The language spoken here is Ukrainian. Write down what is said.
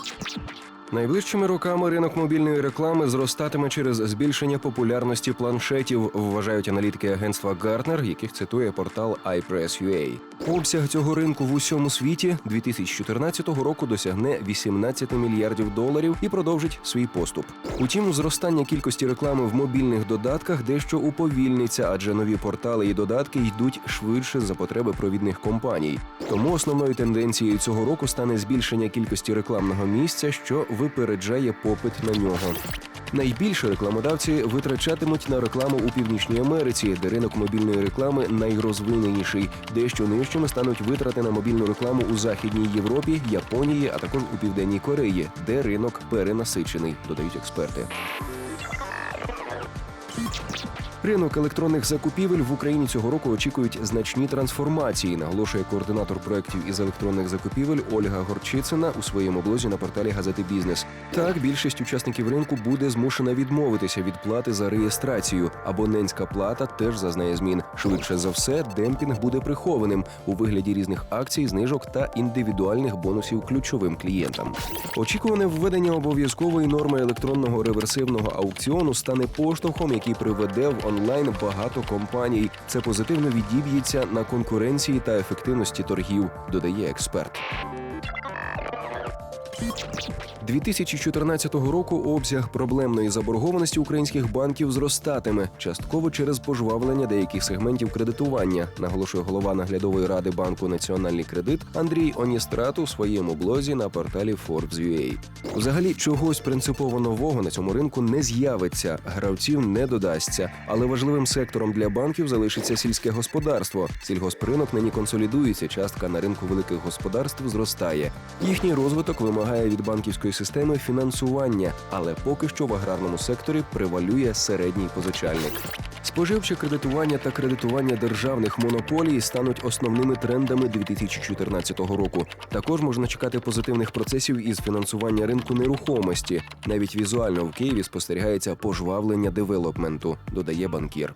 あ! Найближчими роками ринок мобільної реклами зростатиме через збільшення популярності планшетів, вважають аналітики агентства Gartner, яких цитує портал iPress.ua. Обсяг цього ринку в усьому світі 2014 року досягне 18 мільярдів доларів і продовжить свій поступ. Утім, зростання кількості реклами в мобільних додатках дещо уповільниться, адже нові портали і додатки йдуть швидше за потреби провідних компаній. Тому основною тенденцією цього року стане збільшення кількості рекламного місця, що випереджає попит на нього. Найбільше рекламодавці витрачатимуть на рекламу у Північній Америці, де ринок мобільної реклами найрозвиненіший. Дещо нижчими стануть витрати на мобільну рекламу у Західній Європі, Японії, а також у Південній Кореї, де ринок перенасичений, додають експерти. Ринок електронних закупівель в Україні цього року очікують значні трансформації, наголошує координатор проєктів із електронних закупівель Ольга Горчицина у своєму блозі на порталі газети Бізнес. Так, більшість учасників ринку буде змушена відмовитися від плати за реєстрацію. Абонентська плата теж зазнає змін. Швидше за все, демпінг буде прихованим у вигляді різних акцій, знижок та індивідуальних бонусів ключовим клієнтам. Очікуване введення обов'язкової норми електронного реверсивного аукціону стане поштовхом, який приведе в онлайн багато компаній. Це позитивно відіб'ється на конкуренції та ефективності торгів, додає експерт. 2014 року обсяг проблемної заборгованості українських банків зростатиме частково через пожвавлення деяких сегментів кредитування, наголошує голова наглядової ради банку Національний кредит Андрій Оністрат у своєму блозі на порталі Forbes.ua. Взагалі, чогось принципово нового на цьому ринку не з'явиться, гравців не додасться. Але важливим сектором для банків залишиться сільське господарство. Сільгоспринок нині консолідується. Частка на ринку великих господарств зростає. Їхній розвиток вимагає від банківської системи фінансування, але поки що в аграрному секторі превалює середній позичальник. Споживче кредитування та кредитування державних монополій стануть основними трендами 2014 року. Також можна чекати позитивних процесів із фінансування ринку нерухомості. Навіть візуально в Києві спостерігається пожвавлення девелопменту, додає банкір.